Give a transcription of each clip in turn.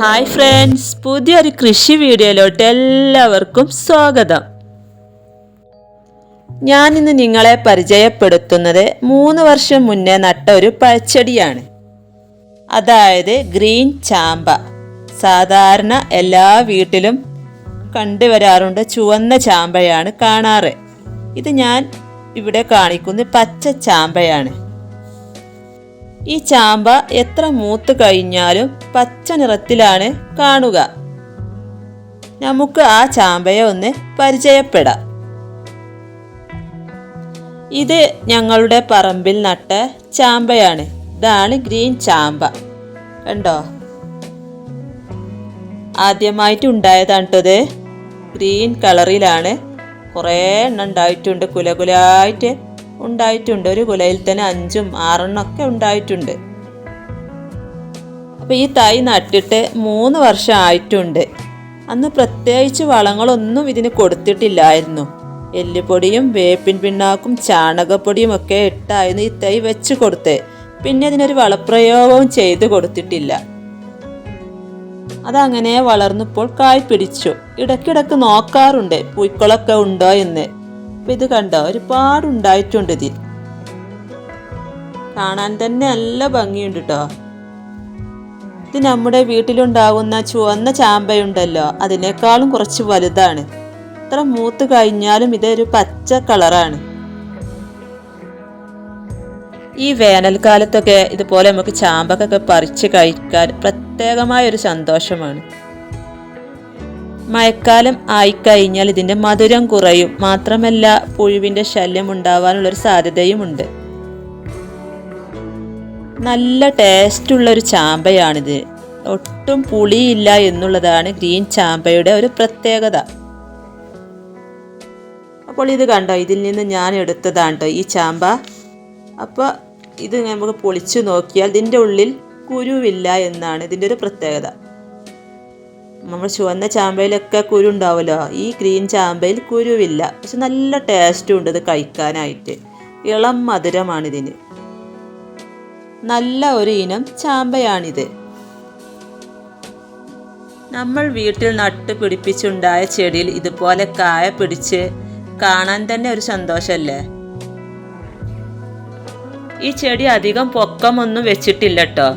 Hi friends പുതിയൊരു കൃഷി വീഡിയോയിലോട്ട് എല്ലാവർക്കും സ്വാഗതം. ഞാൻ ഇന്ന് നിങ്ങളെ പരിചയപ്പെടുത്തുന്നത് മൂന്ന് വർഷം മുന്നേ നട്ട ഒരു പഴച്ചെടിയാണ്. അതായത് ഗ്രീൻ ചാമ്പ. സാധാരണ എല്ലാ വീട്ടിലും കണ്ടുവരാറുണ്ട് ചുവന്ന ചാമ്പയാണ് കാണാറ്. ഇത് ഞാൻ ഇവിടെ കാണിക്കുന്നത് പച്ച ചാമ്പയാണ്. ഈ ചാമ്പ എത്ര മൂത്ത് കഴിഞ്ഞാലും പച്ച നിറത്തിലാണ് കാണുക. നമുക്ക് ആ ചാമ്പയെ ഒന്ന് പരിചയപ്പെടാം. ഇത് ഞങ്ങളുടെ പറമ്പിൽ നട്ട ചാമ്പയാണ്. ഇതാണ് ഗ്രീൻ ചാമ്പ. കണ്ടോ? ആദ്യമായിട്ട് ഉണ്ടായതാണ് കേട്ടത് ഗ്രീൻ കളറിലാണ്. കുറേ എണ്ണം ഉണ്ടായിട്ടുണ്ട്. കുലകുലായിട്ട് ഉണ്ടായിട്ടുണ്ട്. ഒരു കുലയിൽ തന്നെ അഞ്ചും ആറെണ്ണം ഒക്കെ ഉണ്ടായിട്ടുണ്ട്. അപ്പോൾ ഈ തൈ നട്ടിട്ട് മൂന്ന് വർഷം ആയിട്ടുണ്ട്. അന്ന് പ്രത്യേകിച്ച് വളങ്ങളൊന്നും ഇതിന് കൊടുത്തിട്ടില്ലായിരുന്നു. എല്ലുപൊടിയും വേപ്പിൻ പിണ്ണാക്കും ചാണകപ്പൊടിയും ഒക്കെ ഇട്ടായിരുന്നു ഈ തൈ വെച്ച് കൊടുത്ത്. പിന്നെ അതിനൊരു വളപ്രയോഗവും ചെയ്തു കൊടുത്തിട്ടില്ല. അതങ്ങനെ വളർന്നപ്പോൾ കായ് പിടിച്ചു. ഇടയ്ക്കിടയ്ക്ക് നോക്കാറുണ്ട് പൂക്കളൊക്കെ ഉണ്ടോ എന്ന്. അപ്പൊ ഇത് കണ്ട? ഒരുപാട് ഉണ്ടായിട്ടുണ്ട് ഇതിൽ. കാണാൻ തന്നെ നല്ല ഭംഗിയുണ്ട് കേട്ടോ ഇത് നമ്മുടെ വീട്ടിലുണ്ടാകുന്ന ചുവന്ന ചാമ്പയുണ്ടല്ലോ. അതിനേക്കാളും കുറച്ച് വലുതാണ്. ഇത്ര മൂത്ത് കഴിഞ്ഞാലും ഇതൊരു പച്ച കളറാണ്. ഈ വേനൽക്കാലത്തൊക്കെ ഇതുപോലെ നമുക്ക് ചാമ്പക്കൊക്കെ പറിച്ച് കഴിക്കാൻ പ്രത്യേകമായ ഒരു സന്തോഷമാണ്. മഴക്കാലം ആയിക്കഴിഞ്ഞാൽ ഇതിന്റെ മധുരം കുറയും. മാത്രമല്ല പുഴുവിന്റെ ശല്യം ഉണ്ടാവാനുള്ളൊരു സാധ്യതയുമുണ്ട്. നല്ല ടേസ്റ്റുള്ള ഒരു ചാമ്പയാണിത്. ഒട്ടും പുളിയില്ല എന്നുള്ളതാണ് ഗ്രീൻ ചാമ്പയുടെ ഒരു പ്രത്യേകത. അപ്പോൾ ഇത് കണ്ടോ? ഇതിൽ നിന്ന് ഞാൻ എടുത്തതാണ് ഈ ചാമ്പ. അപ്പോൾ ഇത് നമുക്ക് പൊളിച്ചു നോക്കിയാൽ ഇതിന്റെ ഉള്ളിൽ കുരുവില്ല എന്നാണ് ഇതിന്റെ ഒരു പ്രത്യേകത. നമ്മൾ ചുവന്ന ചാമ്പയിലൊക്കെ കുരു ഉണ്ടാവുമല്ലോ ഈ ഗ്രീൻ ചാമ്പയിൽ കുരുവില്ല. പക്ഷെ നല്ല ടേസ്റ്റും ഉണ്ട് ഇത് കഴിക്കാനായിട്ട്. ഇളം മധുരമാണിതിന്. നല്ല ഒരു ഇനം ചാമ്പയാണിത്. നമ്മൾ വീട്ടിൽ നട്ട് പിടിപ്പിച്ചുണ്ടായ ചെടിയിൽ ഇതുപോലെ കായ പിടിച്ച് കാണാൻ തന്നെ ഒരു സന്തോഷമല്ലേ ഈ ചെടി അധികം പൊക്കമൊന്നും വെച്ചിട്ടില്ല കേട്ടോ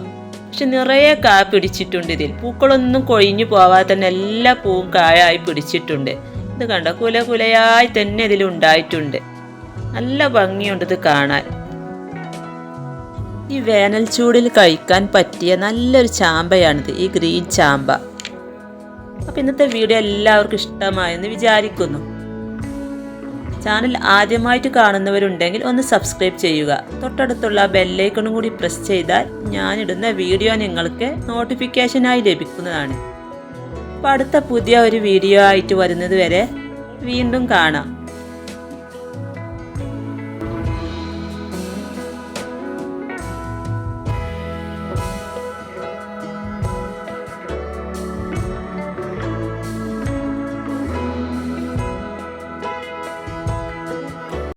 പക്ഷെ നിറയെ കാ പിടിച്ചിട്ടുണ്ട് ഇതിൽ. പൂക്കളൊന്നും കൊഴിഞ്ഞു പോവാതെ തന്നെ എല്ലാ പൂവും കായായി പിടിച്ചിട്ടുണ്ട്. ഇത് കണ്ടോ? കുല കുലയായി തന്നെ ഇതിൽ ഉണ്ടായിട്ടുണ്ട്. നല്ല ഭംഗിയുണ്ട് ഇത് കാണാൻ. ഈ വേനൽ ചൂടിൽ കഴിക്കാൻ പറ്റിയ നല്ലൊരു ചാമ്പയാണിത്. ഈ ഗ്രീൻ ചാമ്പ. അപ്പം ഇന്നത്തെ വീഡിയോ എല്ലാവർക്കും ഇഷ്ടമായെന്ന് വിചാരിക്കുന്നു. ചാനൽ ആദ്യമായിട്ട് കാണുന്നവരുണ്ടെങ്കിൽ ഒന്ന് സബ്സ്ക്രൈബ് ചെയ്യുക. തൊട്ടടുത്തുള്ള ബെല്ലൈക്കണും കൂടി പ്രസ് ചെയ്താൽ ഞാനിടുന്ന വീഡിയോ നിങ്ങൾക്ക് നോട്ടിഫിക്കേഷനായി ലഭിക്കുന്നതാണ്. അപ്പം അടുത്ത പുതിയ ഒരു വീഡിയോ ആയിട്ട് വരുന്നത് വരെ വീണ്ടും കാണാം.